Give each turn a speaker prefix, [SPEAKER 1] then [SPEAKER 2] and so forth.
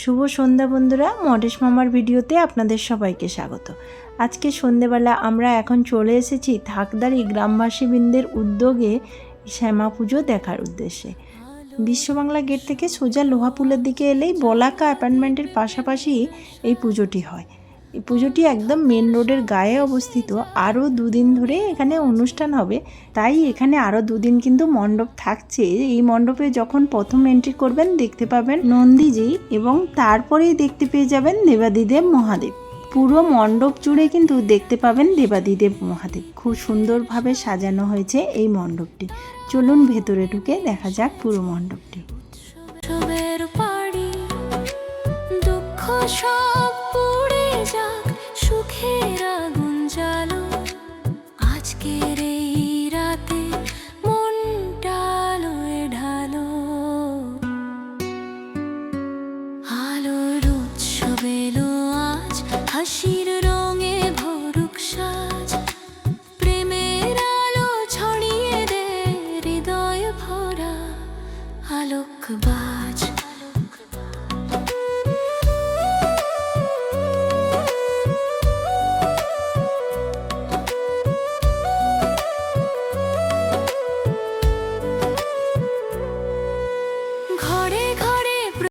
[SPEAKER 1] শুভ সন্ধ্যা বন্ধুরা, মডেশ মামার ভিডিওতে আপনাদের সবাইকে স্বাগত। আজকে সন্ধেবেলা আমরা এখন চলে এসেছি থাকদারি গ্রামবাসীবৃন্দের উদ্যোগে শ্যামা পুজো দেখার উদ্দেশ্যে। বিশ্ববাংলা গেট থেকে সোজা লোহাপুলের দিকে এলেই বলাকা অ্যাপার্টমেন্টের পাশাপাশি এই পুজোটি হয়। এই পুজোটি একদম মেন রোডের গায়ে অবস্থিত। আরও দুদিন ধরে এখানে অনুষ্ঠান হবে। তাই এখানে আরও দুদিন কিন্তু মণ্ডপ থাকছে। এই মণ্ডপে যখন প্রথম এন্ট্রি করবেন, দেখতে পাবেন নন্দীজি এবং তারপরেই দেখতে পেয়ে যাবেন দেবাদিদেব মহাদেব। পুরো মণ্ডপ জুড়ে কিন্তু দেখতে পাবেন দেবাদিদেব মহাদেব। খুব সুন্দরভাবে সাজানো হয়েছে এই মণ্ডপটি। চলুন ভেতরে ঢুকে দেখা যাক পুরো মণ্ডপটি।
[SPEAKER 2] দুঃখ সাজ। প্রেমের ছড়িয়ে দে হৃদয় ভরা আলোকবাজ।